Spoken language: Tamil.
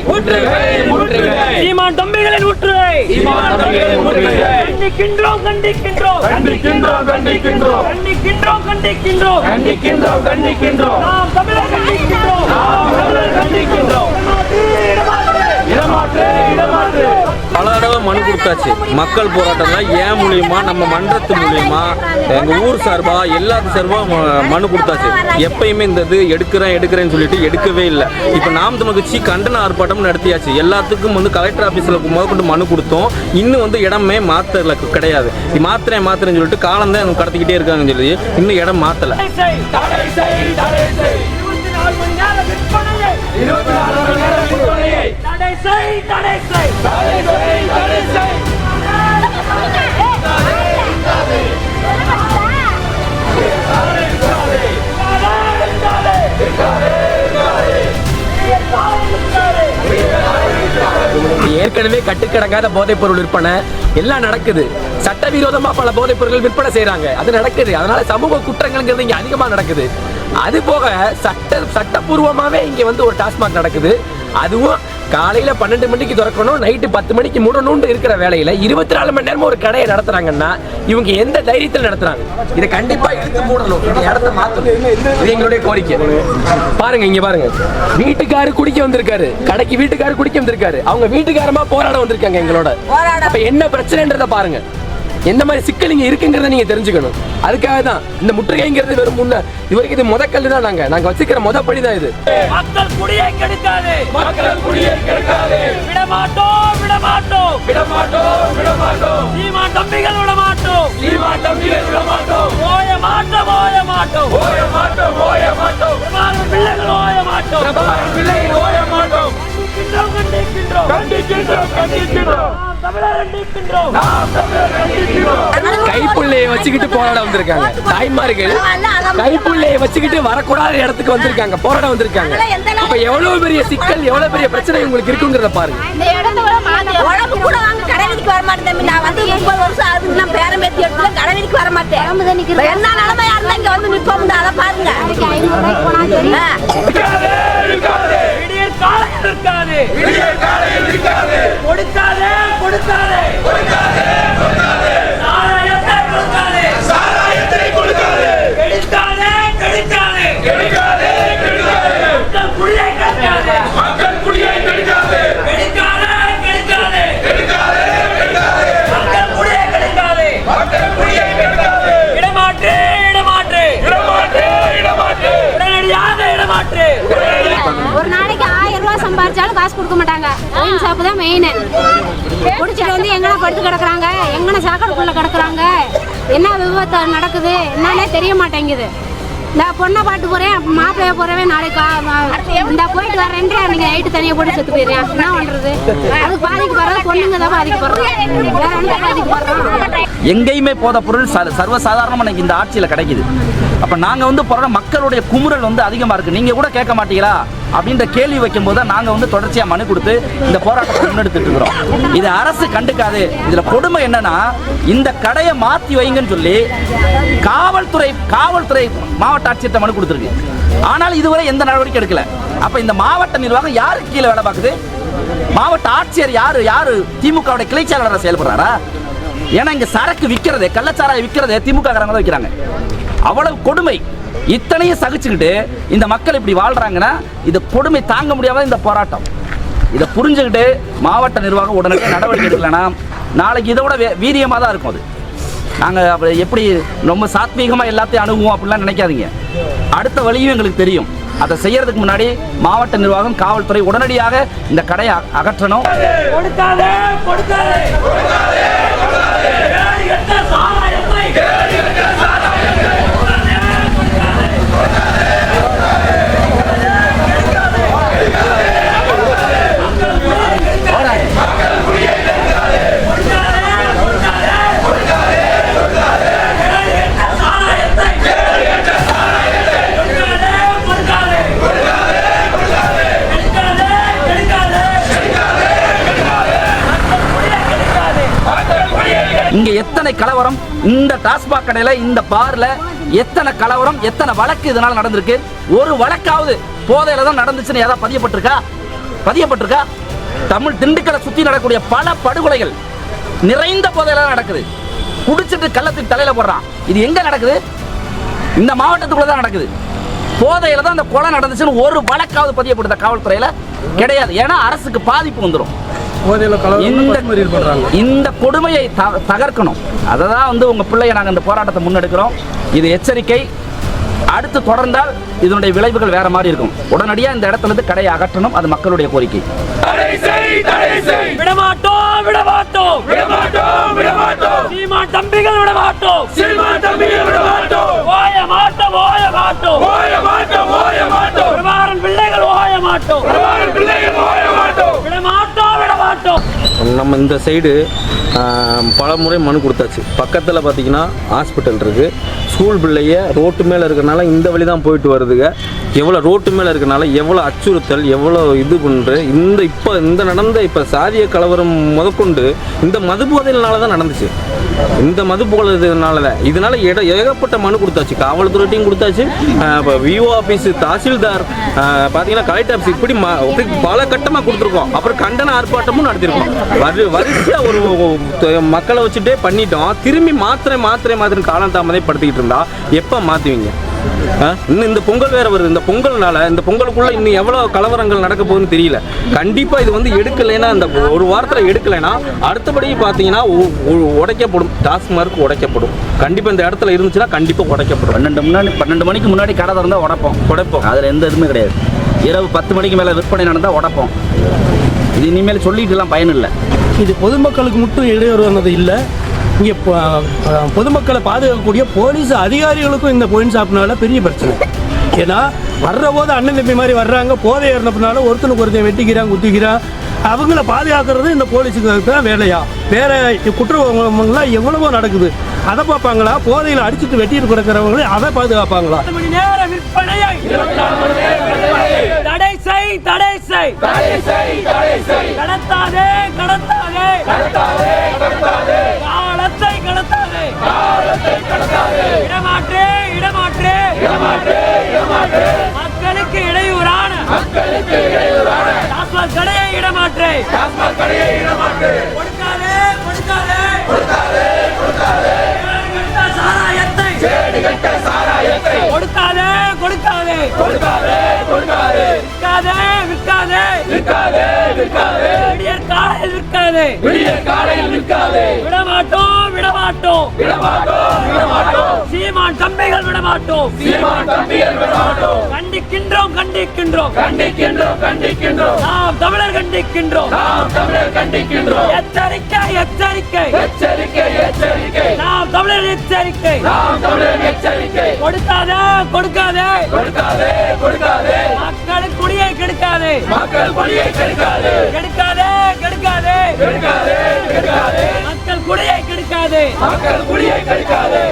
முற்றுகை முற்றுகை சீமான் தம்பிகளின் முற்றுகை சீமான் தம்பிகளின் முற்றுகை கண்டிக்கின்றோம் கண்டிக்கின்றோம். கண்டிக்கின்றோம் கண்டிக்கின்றோம். கண்டிக்கின்றோம் கண்டிக்கின்றோம். கண்டிக்கின்றோம் கண்டிக்கின்றோம். நாம் தமிழர் கண்டிக்கின்றோம். நாம் தமிழர் கண்டிக்கின்றோம். கொடுத்தாச்சு மக்கள் போராட்டம்ல ஏன் மூலியமா? நம்ம மன்றத்து மூலியமா? எங்கள் ஊர் சார்பாக எல்லாத்து சார்பாக ம- மனு கொடுத்தாச்சு. எப்பயுமே இந்த இது எடுக்கிறேன் எடுக்கிறேன்னு சொல்லிட்டு எடுக்கவே இல்லை. இப்போ நாம் தமிழ் கண்டன ஆர்ப்பாட்டம் நடத்தியாச்சு. எல்லாத்துக்கும் வந்து கலெக்டர் ஆஃபீஸில் முதற்கொண்டு மனு கொடுத்தோம். இன்னும் வந்து இடமே மாத்தல கிடையாது. மாத்திரேன் மாத்திரேன்னு சொல்லிட்டு காலம் தான் கடத்திக்கிட்டே இருக்காங்கன்னு சொல்லி இன்னும் இடம் மாத்தல. இருபத்தி நாலு மணி தடை செய் தடை செய் தடை செய் தடை செய். ஏற்கனவே கட்டுக்கடங்காத போதைப் பொருள் விற்பனை. எல்லாம் நடக்குது. சட்டவிரோதமா பல போதைப் பொருட்கள் விற்பனை செய்யறாங்க அது நடக்குது. அதனால சமூக குற்றங்கள்ங்கிறது இங்க அதிகமா நடக்குது. அது போக சட்ட சட்டபூர்வமாவே இங்க வந்து ஒரு டாஸ்மாக் நடக்குது. அதுவும் காலையில பன்னெண்டு மணிக்கு திறக்கணும் நைட்டு பத்து மணிக்கு மூடணும்னு இருக்கிற வேலையில இருபத்தி நாலு மணி நேரமும் ஒரு கடையை நடத்துறாங்கன்னா இவங்க எந்த தைரியத்தில் நடத்துறாங்க? இதை கண்டிப்பா இழுத்து மூடணும். இந்த இடத்த மாத்தணும். இது எங்களுடைய கோரிக்கை. பாருங்க இங்க பாருங்க. வீட்டுக்காரு குடிக்க வந்திருக்காரு. கடைக்கு வீட்டுக்காரு குடிக்க வந்திருக்காரு. அவங்க வீட்டுக்காரமா போராட வந்திருக்காங்க எங்களோட. அப்ப என்ன பிரச்சனைன்றத பாருங்க. எந்த மாதிரி சிக்கல் இங்க இருக்குங்கிறத நீங்க தெரிஞ்சுக்கணும். அதுக்காக தான் இந்த முற்றுகைங்கிறது வெறும் முன்ன இவருக்கு இது முத கல்லு தான் நாங்க. நாங்க வச்சுக்கிற முத படி தான் இது. மக்கள் குடியை கெடுக்காது. மக்கள் குடியை கெடுக்காதே. விடமாட்டோம் விடமாட்டோம். விடமாட்டோம் விடமாட்டோம். சீமான் தம்பிகள் விடமாட்டோம். சீமான் தம்பியை விடமாட்டோம். ஓய மாட்டோம் ஓய மாட்டோம். ஓய மாட்டோம் ஓய மாட்டோம். பிள்ளைகள் ஓய மாட்டோம். பிள்ளையை ஓய மாட்டோம். கண்டிக்கின்றோம் கண்டிக்கின்றோம். கண்டிக்கின்றோம் கண்டிக்கின்றோம். நாம் தமிழர் கண்டிக்கின்றோம். நாம் தமிழர் வச்சுக்கிட்டு போராட வந்திருக்காங்க. தாய்மார்கள் கைப்புள்ளையை வச்சுக்கிட்டு வரக்கூடாத இடத்துக்கு வந்திருக்காங்க. போராட வந்திருக்காங்க. அப்ப எவ்வளவு பெரிய சிக்கல் எவ்வளவு பெரிய பிரச்சனை உங்களுக்கு இருக்குங்கிறத பாருங்க. இந்த இடத்த கூட வாங்க கடை வீதிக்கு வர மாட்டேன். நான் வந்து முப்பது வருஷம் ஆகுது நான் பேரம் பேத்தி வீதிக்கு வர மாட்டேன். இப்ப என்ன நிலைமையா இருந்தா இங்க வந்து நிப்போம் அதை பாருங்க. ஒரு நாளைக்கு ஆயிரம் ரூபாய் சம்பாதிச்சாலும் காசு கொடுக்க மாட்டாங்க. ஒயின் ஷாப்பு தான் மெயின் குடிச்சிட்டு வந்து எங்கன படுத்து கிடக்குறாங்க. எங்கன சாக்கடைக்குள்ள கிடக்குறாங்க. என்ன விபத்து நடக்குது? என்னன்னே தெரிய மாட்டேங்குது. இந்த பொண்ணை பாட்டு போறேன் மாப்பிள்ளைய போறவே நாளைக்கு இந்த போயிட்டு வரேன்ட்டு அன்னைக்கு நைட்டு தனியாக போட்டு செத்து போயிடுறேன் என்ன பண்றது? அது பாதிக்கப்படுறது பொண்ணுங்க தான் வேற எந்த பாதிக்கப்படுறோம் எங்கேயுமே போத பொருள் ச- சர்வசாதாரணமா இன்னைக்கு இந்த ஆட்சியில கிடைக்குது. அப்ப நாங்க வந்து போற மக்களுடைய குமுறல் வந்து அதிகமா இருக்கு. நீங்க கூட கேட்க மாட்டீங்களா? அப்படின்ற கேள்வி வைக்கும்போது தான் நாங்கள் வந்து தொடர்ச்சியாக மனு கொடுத்து இந்த போராட்டத்தை முன்னெடுத்துட்டு இருக்கிறோம். இது அரசு கண்டுக்காது. இதில் கொடுமை என்னன்னா இந்த கடையை மாற்றி வைங்கன்னு சொல்லி காவல்துறை காவல்துறை மாவட்ட ஆட்சியர்கிட்ட மனு கொடுத்துருக்கு. ஆனால் இதுவரை எந்த நடவடிக்கை எடுக்கல. அப்ப இந்த மாவட்ட நிர்வாகம் யாருக்கு கீழே வேலை பார்க்குது? மாவட்ட ஆட்சியர் யாரு? யாரு? திமுகவுடைய கிளை செயலாளரா செயல்படுறாரா? ஏன்னா இங்க சரக்கு விற்கிறதே கள்ளச்சாராய விற்கிறதே திமுக காரங்க தான் விற்கிறாங்க அவ்வளவு கொடுமை. இத்தனையும் சகிச்சுக்கிட்டு இந்த மக்கள் இப்படி வாழ்றாங்கன்னா இது கொடுமை தாங்க முடியாத இந்த போராட்டம். இதை புரிஞ்சுக்கிட்டு மாவட்ட நிர்வாகம் உடனடியாக நடவடிக்கை எடுக்கலன்னா நாளைக்கு இதை விட வே- தான் இருக்கும் அது. நாங்கள் அப்படி எப்படி ரொம்ப சாத்வீகமாக எல்லாத்தையும் அணுகுவோம் அப்படிலாம் நினைக்காதீங்க. அடுத்த வழியும் எங்களுக்கு தெரியும். அதை செய்யறதுக்கு முன்னாடி மாவட்ட நிர்வாகம் காவல்துறை உடனடியாக இந்த கடையை அகற்றணும். கொடுக்காதே கொடுக்காதே கேடு கெட்ட சாராயத்தை இங்க எத்தனை கலவரம் இந்த டாஸ்மாக் கடையில இந்த பார்ல எத்தனை கலவரம் எத்தனை வழக்கு இதனால நடந்திருக்கு? ஒரு வழக்காவது போதையில தான் நடந்துச்சுன்னு ஏதாவது பதியப்பட்டிருக்கா? பதியப்பட்டிருக்கா? தமிழ் திண்டுக்கலை சுத்தி நடக்கக்கூடிய பல படுகொலைகள் நிறைந்த போதையில நடக்குது. குடிச்சிட்டு கள்ளத்துக்கு தலையில போடுறான். இது எங்க நடக்குது? இந்த மாவட்டத்துக்குள்ள தான் நடக்குது. போதையில தான் அந்த கொலை நடந்துச்சுன்னு ஒரு வழக்காவது பதியப்படுத்த காவல்துறையில கிடையாது. ஏன்னா அரசுக்கு பாதிப்பு வந்துடும் இந்த இந்த கொடுமையை தகர்க்கணும். அதை தான் வந்து உங்க பிள்ளைய நாங்கள் இந்த போராட்டத்தை முன்னெடுக்கிறோம். இது எச்சரிக்கை. அடுத்து தொடர்ந்தால் இதனுடைய விளைவுகள் வேற மாதிரி இருக்கும். உடனடியாக இந்த இடத்துல இருந்து கடையை அகற்றணும். அது மக்களுடைய கோரிக்கை. தடை செய் தடை செய் விடமாட்டோம் விடமாட்டோம். விடமாட்டோம் விடமாட்டோம் சீமான் தம்பிகள் விடமாட்டோம். சினிமா தம்பியை விடமாட்டோம் ஓய மாட்டோம் ஓய மாட்டோம் ஓய மாட்டோம் ஓய மாட்டோம் பிரபாகரன் பிள்ளைகள் ஓய மாட்டோம் பிரபாகரன் பிள்ளைகள் ஓய மாட்டோம் விடமாட்டோம் விடமாட்டோம் நம்ம இந்த சைடு பல முறை மனு கொடுத்தாச்சு. பக்கத்தில் பார்த்தீங்கன்னா ஹாஸ்பிட்டல் இருக்குது ஸ்கூல் பிள்ளைய ரோட்டு மேலே இருக்கிறனால இந்த வழி தான் போயிட்டு வருதுங்க. எவ்வளோ ரோட்டு மேலே இருக்கிறனால எவ்வளோ அச்சுறுத்தல் எவ்வளோ இது பண்ணுற இந்த இப்போ இந்த நடந்த இப்போ சாதிய கலவரம் முதற்கொண்டு இந்த மது போதையினால தான் நடந்துச்சு. இந்த மது போதையினால தான். இதனால இட ஏகப்பட்ட மனு கொடுத்தாச்சு. காவல்துறைட்டையும் கொடுத்தாச்சு. இப்போ விஓ ஆஃபீஸ் தாசில்தார் பார்த்தீங்கன்னா கலெக்டர் ஆஃபீஸ் இப்படி ம- பல கட்டமாக கொடுத்துருக்கோம். அப்புறம் கண்டன ஆர்ப்பாட்டமும் நடத்திருக்கோம். வரு வரிசையாக ஒரு மக்களை வச்சுட்டே பண்ணிட்டோம். திரும்பி மாத்திரை மாத்திரை மாத்திரை காலம் தாமதப்படுத்திக்கிட்டு இருந்தா எப்போ மாற்றுவீங்க இன்னும் இந்த பொங்கல் வேற வருது. இந்த பொங்கல்னால இந்த பொங்கலுக்குள்ள இன்னும் எவ்வளோ கலவரங்கள் நடக்க போகுதுன்னு தெரியல. கண்டிப்பா இது வந்து எடுக்கலைன்னா இந்த ஒரு வாரத்தில் எடுக்கலைன்னா அடுத்தபடி பார்த்தீங்கன்னா உடைக்கப்படும். டாஸ்மார்க் உடைக்கப்படும். கண்டிப்பா இந்த இடத்துல இருந்துச்சுன்னா கண்டிப்பா உடைக்கப்படும். பன்னெண்டு முன்னாடி பன்னெண்டு மணிக்கு முன்னாடி கடை திறந்தா உடைப்போம். உடைப்போம். அதில் எந்த இதுவுமே கிடையாது. இரவு பத்து மணிக்கு மேலே விற்பனை நடந்தால் உடைப்போம். இது இனிமேல் சொல்லிட்டுலாம் பயன் இல்லை. இது பொதுமக்களுக்கு மட்டும் இடையூறானது இல்லை. இங்கே பொதுமக்களை பாதுகாக்கக்கூடிய போலீஸ் அதிகாரிகளுக்கும் இந்த பொயின் ஷாப்னால பெரிய பிரச்சனை. ஏன்னா வர்ற போது அண்ணன் தம்பி மாதிரி வர்றாங்க போதை ஏறினப்புனால ஒருத்தனுக்கு ஒருத்தன் வெட்டிக்கிறான் குத்திக்கிறான். அவங்கள பாதுகாக்கிறது இந்த போலீஸுக்கு தான் வேலையா? வேற குற்றங்கள்லாம் எவ்வளவோ நடக்குது. அதை பார்ப்பாங்களா? போதையில் அடிச்சுட்டு வெட்டிட்டு கிடக்கிறவங்களே அதை பாதுகாப்பாங்களா? தடை செய் தடை செய். தடை செய் தடை செய். கடத்தாதே கடத்தாதே காலத்தை கடத்தாதே இடமாற்றே இடமாற்றே மக்களுக்கு இடையூறான டாஸ்மாக் கடையை இடமாற்றே கொடுக்காதே கொடுக்காதே. கொடுக்காதே கொடுக்காதே. விற்காதே. விற்காதே. விடியற் காலையில் விற்காதே காலையில் நிற்காதே. விடமாட்டோம் விடமாட்டோம். சீமான் தம்பிகள் விடமாட்டோம். சீமான் தம்பிகள் விடமாட்டோம். கண்டிக்கின்றோம் கண்டிக்கின்றோம். கண்டிக்கின்றோம் கண்டிக்கின்றோம். நாம் தமிழர் கண்டிக்கின்றோம். நாம் தமிழர் கண்டிக்கின்றோம். எச்சரிக்கை எச்சரிக்கை. எச்சரிக்கை எச்சரிக்கை. நாம் தமிழர் எச்சரிக்கை. நாம் தமிழர் எச்சரிக்கை. கொடுக்காதே கொடுக்காதே. கொடுக்காதே கொடுக்காதே. மக்களுக்கு குடியை கெடுக்காதே. மக்கள் பணியை கெடுக்காதே. கெடுக்காதே கெடுக்காதே. கெடுக்காதே கெடுக்காதே. மக்கள் குடியை கெடுக்காதே. மக்கள் குடியை கெடுக்காதே.